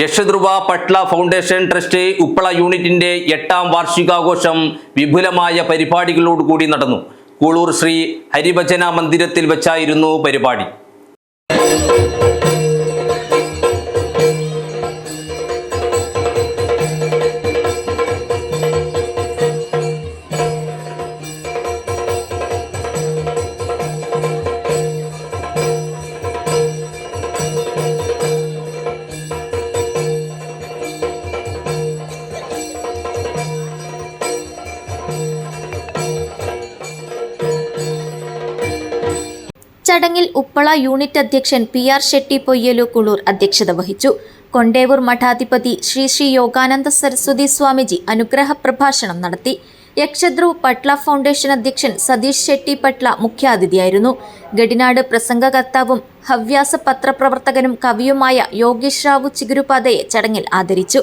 യശധ്രുവ Patla foundation trust Uppala യൂണിറ്റിന്റെ എട്ടാം വാർഷികാഘോഷം വിപുലമായ പരിപാടികളോടുകൂടി നടന്നു. കൂളൂർ ശ്രീ ഹരിഭജന മന്ദിരത്തിൽ വെച്ചായിരുന്നു പരിപാടി. ചടങ്ങിൽ ഉപ്പള യൂണിറ്റ് അധ്യക്ഷൻ പി ആർ ഷെട്ടി പൊയ്യലു കുളൂർ അധ്യക്ഷത വഹിച്ചു. കൊണ്ടേവൂർ മഠാധിപതി ശ്രീ ശ്രീ യോഗാനന്ദ സരസ്വതി സ്വാമിജി അനുഗ്രഹ പ്രഭാഷണം നടത്തി. യക്ഷദ്രു പട്ല ഫൗണ്ടേഷൻ അധ്യക്ഷൻ സതീഷ് ഷെട്ടി പട്ല മുഖ്യാതിഥിയായിരുന്നു. ഗഡിനാട് പ്രസംഗകർത്താവും ഹവ്യാസ പത്രപ്രവർത്തകനും കവിയുമായ യോഗേഷ് റാവു ചിഗുരുപാതയെ ചടങ്ങിൽ ആദരിച്ചു.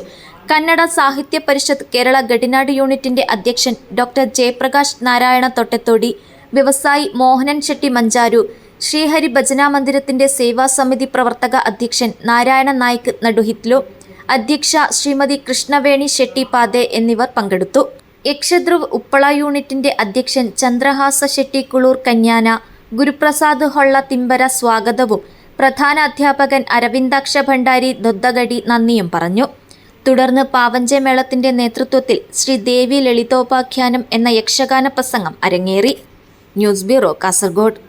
കന്നഡ സാഹിത്യ പരിഷത്ത് കേരള ഗഡിനാട് യൂണിറ്റിന്റെ അധ്യക്ഷൻ ഡോക്ടർ ജയപ്രകാശ് നാരായണ തൊട്ടത്തോടി വ്യവസായി മോഹനൻ ഷെട്ടി മഞ്ചാരു ശ്രീഹരി ഭജന മന്ദിരത്തിന്റെ സമിതി പ്രവർത്തക അധ്യക്ഷൻ നാരായണ നായിക് നടുഹിത്ലു അധ്യക്ഷ ശ്രീമതി കൃഷ്ണവേണി ഷെട്ടി പാതെ എന്നിവർ പങ്കെടുത്തു. യക്ഷദ്രുവ് ഉപ്പള യൂണിറ്റിന്റെ അധ്യക്ഷൻ ചന്ദ്രഹാസ ഷെട്ടി കുളൂർ കന്യാന ഗുരുപ്രസാദ് ഹൊള്ള തിമ്പര സ്വാഗതവും പ്രധാന അധ്യാപകൻ അരവിന്ദാക്ഷ ഭണ്ഡാരി ദൊദ്ദഗടി നന്ദിയും പറഞ്ഞു. തുടർന്ന് പാവഞ്ചമേളത്തിന്റെ നേതൃത്വത്തിൽ ശ്രീ ദേവി ലളിതോപാഖ്യാനം എന്ന യക്ഷഗാന പ്രസംഗം അരങ്ങേറി. News bureau Kasaragod.